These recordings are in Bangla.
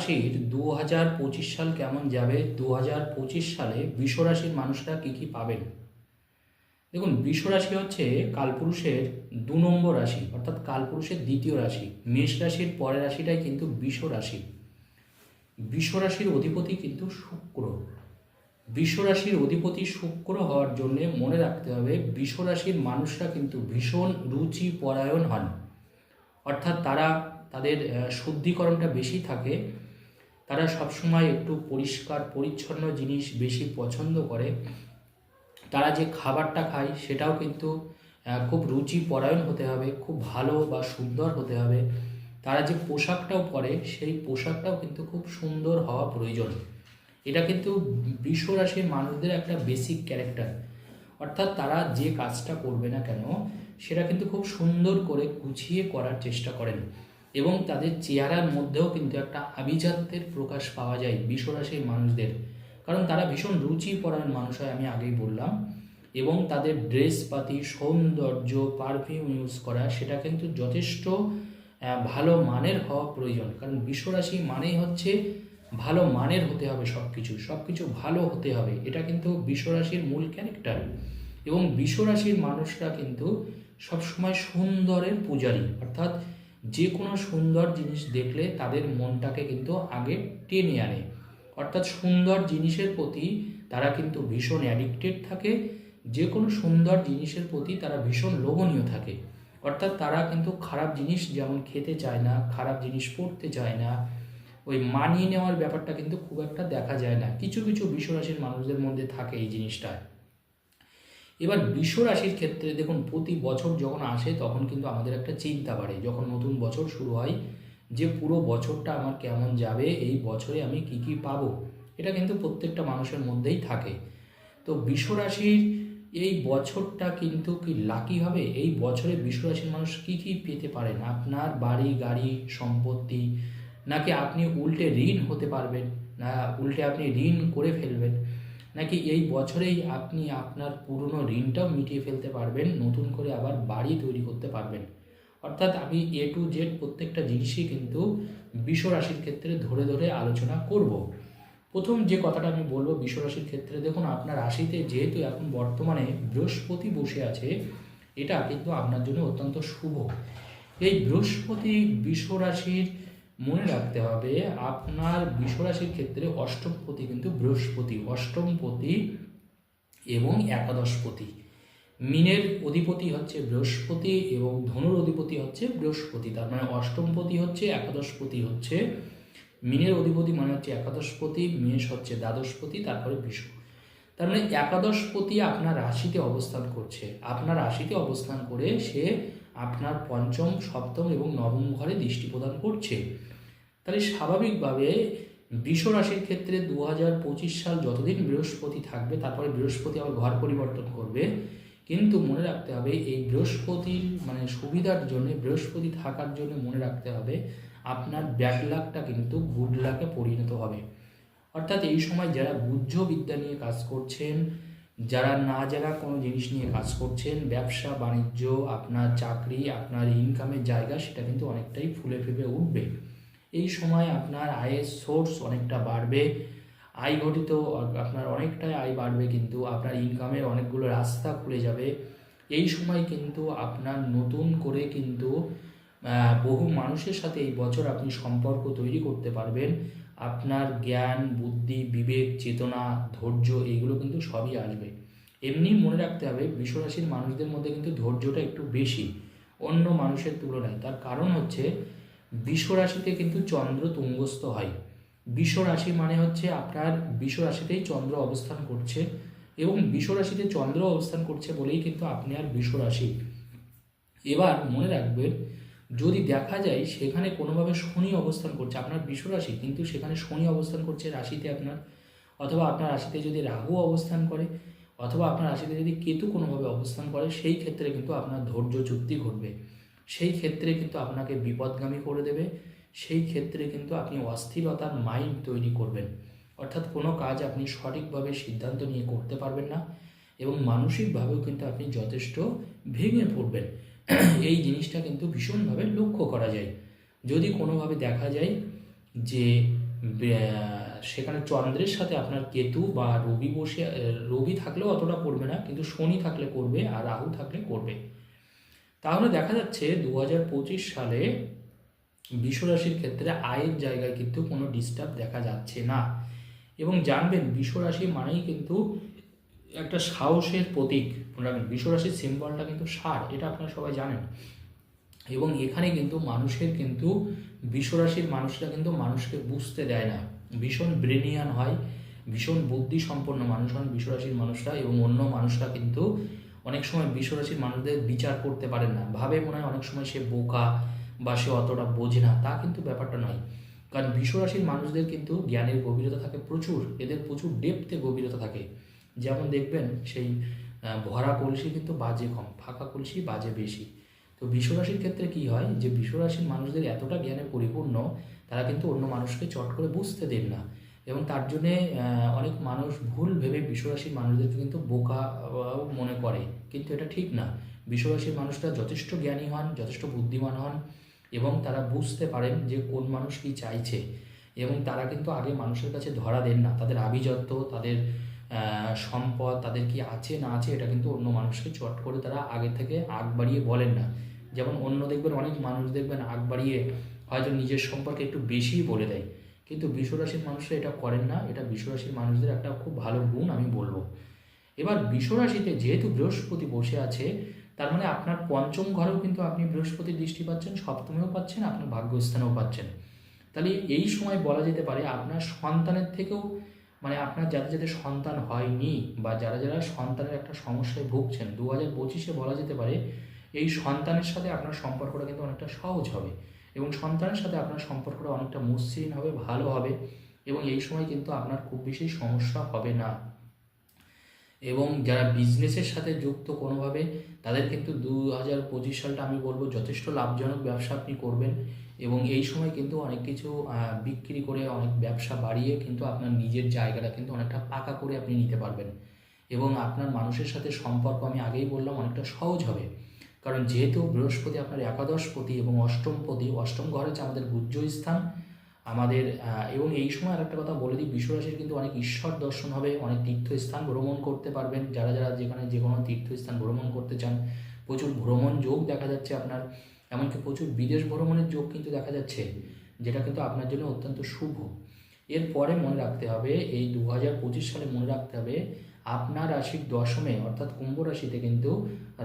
রাশির দু হাজার পঁচিশ সাল কেমন যাবে? দু হাজার পঁচিশ সালে বৃষ রাশির মানুষরা কী কী পাবেন? দেখুন বৃষ রাশি হচ্ছে কালপুরুষের দু নম্বর রাশি, অর্থাৎ কালপুরুষের দ্বিতীয় রাশি। মেষ রাশির পরের রাশিটাই কিন্তু বৃষ রাশি বৃষ রাশির অধিপতি কিন্তু শুক্র। বৃষ রাশির অধিপতি শুক্র হওয়ার জন্যে মনে রাখতে হবে বৃষ রাশির মানুষরা কিন্তু ভীষণ রুচি পরায়ণ হন। অর্থাৎ তারা তাদের শুদ্ধিকরণটা বেশি থাকে তারা সবসময় একটু পরিষ্কার, পরিচ্ছন্ন জিনিস বেশি পছন্দ করে। তারা যে খাবারটা খায় সেটাও কিন্তু খুব রুচি পরায়ণ হতে হবে, খুব ভালো বা সুন্দর হতে হবে। তারা যে পোশাকটাও পরে সেই পোশাকটাও কিন্তু খুব সুন্দর হওয়া প্রয়োজন। এটা কিন্তু বৃষ রাশির মানুষদের একটা বেসিক ক্যারেক্টার অর্থাৎ তারা যে কাজটা করবে না কেন, সেটা কিন্তু খুব সুন্দর করে গুছিয়ে করার চেষ্টা করেন। এবং তাদের চেহারার মধ্যেও কিন্তু একটা আভিজাত্যের প্রকাশ পাওয়া যায় বৃষ রাশির মানুষদের। কারণ তারা ভীষণ রুচি পরায়ণ মানুষ হয় আমি আগেই বললাম। এবং তাদের ড্রেস পাতি, সৌন্দর্য পারফিউম ইউজ করা, সেটা কিন্তু যথেষ্ট ভালো মানের হওয়া প্রয়োজন। কারণ বিশ্বরাশি মানেই হচ্ছে ভালো মানের হতে হবে সব কিছু সব কিছু ভালো হতে হবে। এটা কিন্তু বিশ্বরাশির মূল ক্যারেক্টার এবং বিশ্বরাশির মানুষরা কিন্তু সবসময় সুন্দরের পূজারী। অর্থাৎ যে কোনো সুন্দর জিনিস দেখলে তাদের মনটাকে কিন্তু আগে টেনে আনে। অর্থাৎ সুন্দর জিনিসের প্রতি তারা কিন্তু ভীষণ অ্যাডিক্টেড থাকে যে কোনো সুন্দর জিনিসের প্রতি তারা ভীষণ লোভনীয় থাকে। অর্থাৎ তারা কিন্তু খারাপ জিনিস যেমন খেতে চায় না, খারাপ জিনিস পড়তে চায় না, ওই মানিয়ে নেওয়ার ব্যাপারটা কিন্তু খুব একটা দেখা যায় না। কিছু কিছু বিশ্বরাশির মানুষদের মধ্যে থাকে এই জিনিসটা। এবার বিশ্ব রাশির ক্ষেত্রে দেখুন, প্রতি বছর যখন আসে তখন কিন্তু আমাদের একটা চিন্তা বাড়ে। যখন নতুন বছর শুরু হয়, যে পুরো বছরটা আমার কেমন যাবে, এই বছরে আমি কি কি পাবো, এটা কিন্তু প্রত্যেকটা মানুষের মধ্যেই থাকে। তো বিশ্ব রাশির এই বছরটা কিন্তু কি লাকি হবে? এই বছরে বিশ্ব রাশির মানুষ কি কি পেতে পারেন? আপনার বাড়ি, গাড়ি, সম্পত্তি, নাকি আপনি উল্টে ঋণ হতে পারবেন, না, উল্টে আপনি ঋণ করে ফেলবেন? নাকি এই বছরেই আপনি আপনার পুরনো ঋণটাও মিটিয়ে ফেলতে পারবেন, নতুন করে আবার বাড়ি তৈরি করতে পারবেন। অর্থাৎ আমি এ টু জেড প্রত্যেকটা জিনিসই কিন্তু বিশ্ব রাশির ক্ষেত্রে ধরে ধরে আলোচনা করব। প্রথম যে কথাটা আমি বলব বিশ্ব রাশির ক্ষেত্রে, দেখুন আপনার রাশিতে যেহেতু এখন বর্তমানে বৃহস্পতি বসে আছে, এটা কিন্তু আপনার জন্য অত্যন্ত শুভ। এই বৃহস্পতি বিশ্ব রাশির মনে রাখতে হবে, আপনার বিশ্ব রাশির ক্ষেত্রে অষ্টমপতি কিন্তু বৃহস্পতি, অষ্টমপতি এবং একাদশপতি। মিনের অধিপতি হচ্ছে বৃহস্পতি এবং ধনুর অধিপতি হচ্ছে বৃহস্পতি, তার মানে অষ্টমপতি হচ্ছে, একাদশপতি হচ্ছে। মিনের অধিপতি মানে হচ্ছে একাদশপতি, মেষ হচ্ছে দ্বাদশপতি, তারপরে বিষ। তার মানে একাদশপতি আপনার রাশিতে অবস্থান করছে। আপনার রাশিতে অবস্থান করে সে আপনার পঞ্চম, সপ্তম এবং নবম ঘরে দৃষ্টি প্রদান করছে। তাহলে স্বাভাবিকভাবে বৃষ রাশির ক্ষেত্রে দু হাজার পঁচিশ সাল যতদিন বৃহস্পতি থাকবে, তারপরে বৃহস্পতি আবার ঘর পরিবর্তন করবে। কিন্তু মনে রাখতে হবে, এই বৃহস্পতির মানে সুবিধার জন্য, বৃহস্পতি থাকার জন্য মনে রাখতে হবে, আপনার ব্যাড লাকটা কিন্তু গুড লাকে পরিণত হবে। অর্থাৎ এই সময় যারা গুহ্য বিদ্যা নিয়ে কাজ করছেন, যারা না যারা কোনো জিনিস নিয়ে কাজ করছেন, ব্যবসা, বাণিজ্য, আপনার চাকরি, আপনার ইনকামের জায়গা, সেটা কিন্তু অনেকটাই ফুলে ফেপে উঠবে। এই সময় আপনার আয়ের সোর্স অনেকটা বাড়বে। আয় ঘটিত আপনার অনেকটাই আয় বাড়বে কিন্তু আপনার ইনকামের অনেকগুলো রাস্তা খুলে যাবে। এই সময় কিন্তু আপনার নতুন করে কিন্তু বহু মানুষের সাথে এই বছর আপনি সম্পর্ক তৈরি করতে পারবেন। আপনার জ্ঞান, বুদ্ধি, বিবেক, চেতনা, ধৈর্য এইগুলো কিন্তু সবই আসবে। এমনি মনে রাখতে হবে, বিশ্বরাশির মানুষদের মধ্যে কিন্তু ধৈর্যটা একটু বেশি, অন্য মানুষের তুলনায়। তার কারণ হচ্ছে বিশ্ব রাশিতে কিন্তু চন্দ্র তুঙ্গস্থ হয়। বিশ্ব রাশি মানে হচ্ছে আপনার বিশ্ব রাশিতেই চন্দ্র অবস্থান করছে এবং বিশ্ব রাশিতে চন্দ্র অবস্থান করছে বলেই কিন্তু আপনি আর বিশ্ব রাশি এবার মনে রাখবেন, যদি দেখা যায় সেখানে কোনোভাবে শনি অবস্থান করছে, আপনার বিশ্ব রাশি কিন্তু সেখানে শনি অবস্থান করছে রাশিতে আপনার, অথবা আপনার রাশিতে যদি রাহু অবস্থান করে, অথবা আপনার রাশিতে যদি কেতু কোনোভাবে অবস্থান করে, সেই ক্ষেত্রে কিন্তু আপনার ধৈর্য চুক্তি ঘটবে। সেই ক্ষেত্রে কিন্তু আপনাকে বিপদগামী করে দেবে। সেই ক্ষেত্রে কিন্তু আপনি অস্থিরতার মাইন্ড তৈরি করবেন। অর্থাৎ কোনো কাজ আপনি সঠিকভাবে সিদ্ধান্ত নিয়ে করতে পারবেন না এবং মানসিকভাবেও কিন্তু আপনি যথেষ্ট ভেঙে পড়বেন। এই জিনিসটা কিন্তু ভীষণভাবে লক্ষ্য করা যায়। যদি কোনোভাবে দেখা যায় যে সেখানে চন্দ্রের সাথে আপনার কেতু বা রবি বসে, রবি থাকলেও অতটা করবে না, কিন্তু শনি থাকলে করবে আর রাহু থাকলে করবে। তাহলে দেখা যাচ্ছে দু হাজার পঁচিশ সালে বিশ্বরাশির ক্ষেত্রে আয়ের জায়গায় কিন্তু কোনো ডিস্টার্ব দেখা যাচ্ছে না। এবং জানবেন, বিশ্বরাশি মানেই কিন্তু একটা সাহসের প্রতীক। রাখবেন, বিশ্বরাশির সিম্বলটা কিন্তু সার এটা আপনারা সবাই জানেন। এবং এখানে কিন্তু মানুষের কিন্তু, বিশ্বরাশির মানুষরা কিন্তু মানুষকে বুঝতে দেয় না। ভীষণ ব্রেনিয়ান হয়, ভীষণ বুদ্ধি সম্পন্ন মানুষ হন বিশ্বরাশির মানুষরা এবং অন্য মানুষরা কিন্তু অনেক সময় বিশ্বরাশির মানুষদের বিচার করতে পারেন না। ভাবে মনে হয় অনেক সময় সে বোকা বা সে অতটা বোঝে না, তা কিন্তু ব্যাপারটা নয়। কারণ বিশ্বরাশির মানুষদের কিন্তু জ্ঞানের গভীরতা থাকে প্রচুর, এদের প্রচুর ডেপথে গভীরতা থাকে। যেমন দেখবেন সেই ভরা কলসি কিন্তু বাজে কম, ফাঁকা কলসি বাজে বেশি। তো বিশ্বরাশির ক্ষেত্রে কি হয় যে বিশ্বরাশির মানুষদের এতটা জ্ঞানে পরিপূর্ণ, তারা কিন্তু অন্য মানুষকে চট করে বুঝতে দেন না। এবং তার জন্যে অনেক মানুষ ভুল ভেবে বিশ্বরাশির মানুষদেরকে কিন্তু বোকা মনে করে। কিন্তু এটা ঠিক না। বিশ্বরাশির মানুষরা যথেষ্ট জ্ঞানী হন, যথেষ্ট বুদ্ধিমান হন এবং তারা বুঝতে পারেন যে কোন মানুষ কি চাইছে। এবং তারা কিন্তু আগে মানুষের কাছে ধরা দেন না। তাদের আভিজাত্য, তাদের সম্পদ, তাদের কি আছে না আছে এটা কিন্তু অন্য মানুষকে চট করে তারা আগে থেকে আগ বাড়িয়ে বলেন না। যেমন অন্য দেখবেন, অনেক মানুষ দেখবেন আগ বাড়িয়ে হয়তো নিজের সম্পর্কে একটু বেশিই বলে দেয়। কিন্তু বিশ্বরাশির মানুষরা এটা করেন না। এটা বিশ্বরাশির মানুষদের একটা খুব ভালো গুণ আমি বলব। এবার বিশ্বরাশিতে যেহেতু বৃহস্পতি বসে আছে, তার মানে আপনার পঞ্চম ঘরেও কিন্তু আপনি বৃহস্পতির দৃষ্টি পাচ্ছেন, সপ্তমেও পাচ্ছেন, আপনার ভাগ্যস্থানেও পাচ্ছেন। তাহলে এই সময় বলা যেতে পারে আপনার সন্তানের থেকেও মানে আপনার যাদের যাদের সন্তান হয়নি বা যারা যারা সন্তানের একটা সমস্যায় ভুগছেন দু হাজার পঁচিশে বলা যেতে পারে, এই সন্তানের সাথে আপনার সম্পর্কটা কিন্তু অনেকটা সহজ হবে। এবং সন্তানের সাথে আপনার সম্পর্কটা অনেকটা মসৃণ হবে, ভালো হবে এবং এই সময় কিন্তু আপনার খুব বেশি সমস্যা হবে না। এবং যারা বিজনেসের সাথে যুক্ত কোনোভাবে, তাদের কিন্তু দু হাজার পঁচিশ সালটা আমি বলব যথেষ্ট লাভজনক ব্যবসা আপনি করবেন এবং এই সময় কিন্তু অনেক কিছু বিক্রি করে অনেক ব্যবসা বাড়িয়ে কিন্তু আপনার নিজের জায়গাটা কিন্তু অনেকটা পাকা করে আপনি নিতে পারবেন। এবং আপনার মানুষের সাথে সম্পর্ক আমি আগেই বললাম অনেকটা সহজ হবে। কারণ যেহেতু বৃহস্পতি আপনার একাদশপতি এবং অষ্টমপতি অষ্টম ঘর হচ্ছে আমাদের গুজ্জ স্থান আমাদের এবং এই সময় আর একটা কথা বলে দিই, বিশ্বরাশির কিন্তু অনেক ঈশ্বর দর্শন হবে, অনেক তীর্থস্থান ভ্রমণ করতে পারবেন। যারা যারা যেখানে যে কোনো তীর্থস্থান ভ্রমণ করতে চান, প্রচুর ভ্রমণ যোগ দেখা যাচ্ছে আপনার, এমনকি প্রচুর বিদেশ ভ্রমণের যোগ কিন্তু দেখা যাচ্ছে, যেটা কিন্তু আপনার জন্য অত্যন্ত শুভ। এরপরে মনে রাখতে হবে, এই দু হাজার পঁচিশ সালে মনে রাখতে হবে আপনার রাশির দশমে, অর্থাৎ কুম্ভ রাশিতে কিন্তু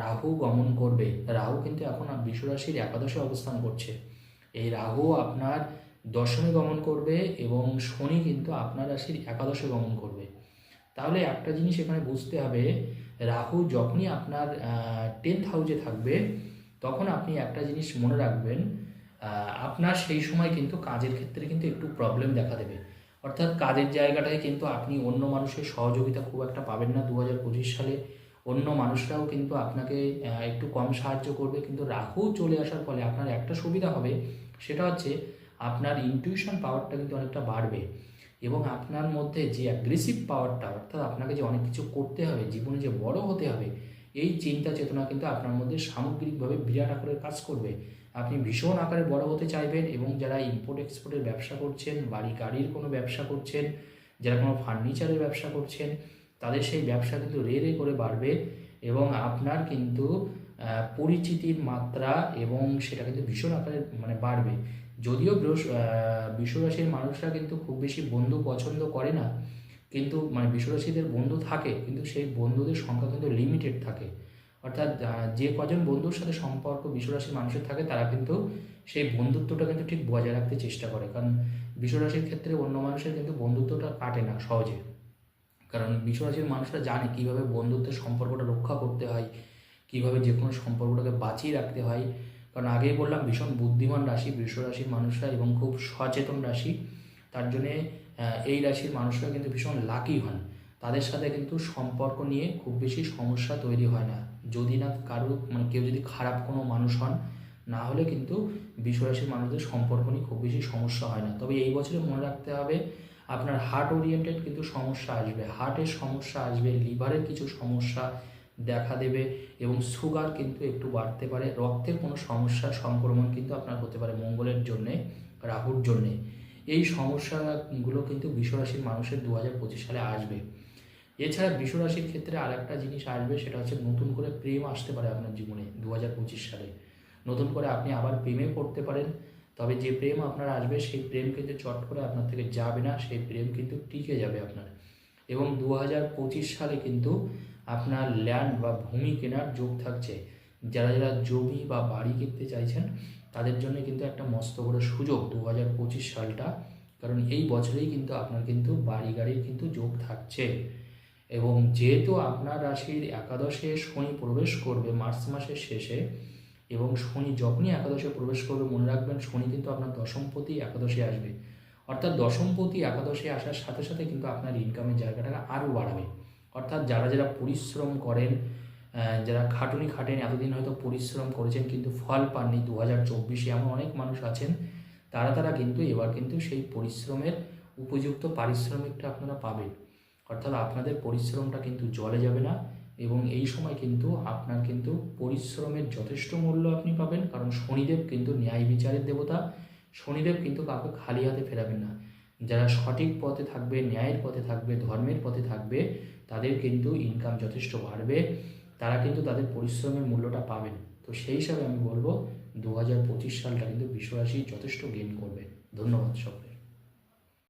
রাহু গমন করবে। রাহু কিন্তু এখন বিশ্ব রাশির একাদশে অবস্থান করছে। এই রাহু আপনার দশমে গমন করবে এবং শনি কিন্তু আপনার রাশির একাদশে গমন করবে। তাহলে একটা জিনিস এখানে বুঝতে হবে, রাহু যখনই আপনার টেন্থ হাউসে থাকবে, তখন আপনি একটা জিনিস মনে রাখবেন আপনার সেই সময় কিন্তু কাজের ক্ষেত্রে কিন্তু একটু প্রবলেম দেখা দেবে। অর্থাৎ কাজের জায়গাটায় কিন্তু আপনি অন্য মানুষের সহযোগিতা খুব একটা পাবেন না দু হাজার পঁচিশ সালে। অন্য মানুষরাও কিন্তু আপনাকে একটু কম সাহায্য করবে। কিন্তু রাহু চলে আসার ফলে আপনার একটা সুবিধা হবে, সেটা হচ্ছে আপনার ইনটিউশন পাওয়ারটা কিন্তু অনেকটা বাড়বে। এবং আপনার মধ্যে যে অ্যাগ্রেসিভ পাওয়ারটা অর্থাৎ আপনাকে যে অনেক কিছু করতে হবে, জীবনে যে বড় হতে হবে এই চিন্তা চেতনা কিন্তু আপনার মধ্যে সামগ্রিকভাবে বিরাট আকারের কাজ করবে। আপনি ভীষণ আকারে বড় হতে চাইবেন এবং যারা ইম্পোর্ট এক্সপোর্টের ব্যবসা করছেন, বাড়ি গাড়ির কোনো ব্যবসা করছেন, যারা কোনো ফার্নিচারের ব্যবসা করছেন, তাদের সেই ব্যবসা কিন্তু রে রে করে বাড়বে এবং আপনার কিন্তু পরিচিতির মাত্রা এবং সেটা কিন্তু ভীষণ আকারে মানে বাড়বে। যদিও বৃহস্প বিশ্বরাশির মানুষরা কিন্তু খুব বেশি বন্ধু পছন্দ করে না কিন্তু মানে বিশ্বরাশিদের বন্ধু থাকে, কিন্তু সেই বন্ধুদের সংখ্যা কিন্তু লিমিটেড থাকে। অর্থাৎ যে কজন বন্ধুর সাথে সম্পর্ক বিশ্বরাশির মানুষের থাকে, তারা কিন্তু সেই বন্ধুত্বটা কিন্তু ঠিক বজায় রাখতে চেষ্টা করে। কারণ বিশ্বরাশির ক্ষেত্রে অন্য মানুষের কিন্তু বন্ধুত্বটা কাটে না সহজে। কারণ বিশ্বরাশির মানুষরা জানে কীভাবে বন্ধুত্বের সম্পর্কটা রক্ষা করতে হয়, কীভাবে যে কোনো সম্পর্কটাকে বাঁচিয়ে রাখতে হয়। কারণ আগেই বললাম, ভীষণ বুদ্ধিমান রাশি বৃষরাশির মানুষরা এবং খুব সচেতন রাশি। তার জন্যে এই রাশির মানুষরা কিন্তু ভীষণ লাকি হন। তাদের সাথে কিন্তু সম্পর্ক নিয়ে খুব বেশি সমস্যা তৈরি হয় না। যদি না কারও মানে কেউ যদি খারাপ কোনো মানুষ হন, না হলে কিন্তু বিশ্বরাশির মানুষদের সম্পর্ক নিয়ে খুব বেশি সমস্যা হয় না। তবে এই বছরে মনে রাখতে হবে, আপনার হার্ট ওরিয়েন্টেড কিন্তু সমস্যা আসবে। হার্টের সমস্যা আসবে লিভারের কিছু সমস্যা দেখা দেবে এবং সুগার কিন্তু একটু বাড়তে পারে। রক্তের কোনো সমস্যা, সংক্রমণ কিন্তু আপনার হতে পারে মঙ্গলের জন্যে, রাহুর জন্যে। এই সমস্যাগুলো কিন্তু বিশ্বরাশির মানুষের দু হাজার পঁচিশ সালে আসবে। এছাড়া বিশ্বরাশির ক্ষেত্রে আর একটা জিনিস আসবে, সেটা হচ্ছে নতুন করে প্রেম আসতে পারে আপনার জীবনে দু হাজার পঁচিশ সালে। নতুন করে আপনি আবার প্রেমে পড়তে পারেন, তবে যে প্রেম আপনার আসবে, সেই প্রেম কিন্তু চট করে আপনার থেকে যাবে না, সেই প্রেম কিন্তু টিকে যাবে আপনার। এবং দু হাজার পঁচিশ সালে কিন্তু আপনার ল্যান্ড বা ভূমি কেনার যোগ থাকছে। যারা যারা জমি বা বাড়ি কিনতে চাইছেন তাদের জন্য কিন্তু একটা মস্ত বড় সুযোগ দু হাজার পঁচিশ সালটা। কারণ এই বছরেই কিন্তু আপনার কিন্তু বাড়ি গাড়ির কিন্তু যোগ থাকছে। এবং যেহেতু আপনার রাশির একাদশে শনি প্রবেশ করবে মার্চ মাসের শেষে, এবং শনি যখনই একাদশে প্রবেশ করবে, মনে রাখবেন শনি কিন্তু আপনার দশমপতি একাদশে আসবে। অর্থাৎ দশমপতি একাদশে আসার সাথে সাথে কিন্তু আপনার ইনকামের জায়গাটা আরও বাড়াবে। অর্থাৎ যারা যারা পরিশ্রম করেন যারা খাটুনি খাটেন, এতদিন হয়তো পরিশ্রম করেছেন, কিন্তু ফল পাননি দু হাজার চব্বিশে। এমন অনেক মানুষ আছেন, তারা তারা কিন্তু এবার কিন্তু সেই পরিশ্রমের উপযুক্ত পারিশ্রমিকটা আপনারা পাবেন। অর্থাৎ আপনাদের পরিশ্রমটা কিন্তু জলে যাবে না এবং এই সময় কিন্তু আপনার কিন্তু পরিশ্রমের যথেষ্ট মূল্য আপনি পাবেন, কারণ শনিদেব কিন্তু ন্যায় বিচারের দেবতা। শনিদেব কিন্তু কাউকে খালি হাতে ফেরাবেন না। যারা সঠিক পথে থাকবে, ন্যায়ের পথে থাকবে, ধর্মের পথে থাকবে, তাদের কিন্তু ইনকাম যথেষ্ট বাড়বে। তারা কিন্তু তাদের পরিশ্রমের মূল্যটা পাবেন। তো সেই হিসাবে আমি বলব, দু হাজার পঁচিশ সালটা কিন্তু বিশ্বরাশি যথেষ্ট গেন করবে। ধন্যবাদ সকলে।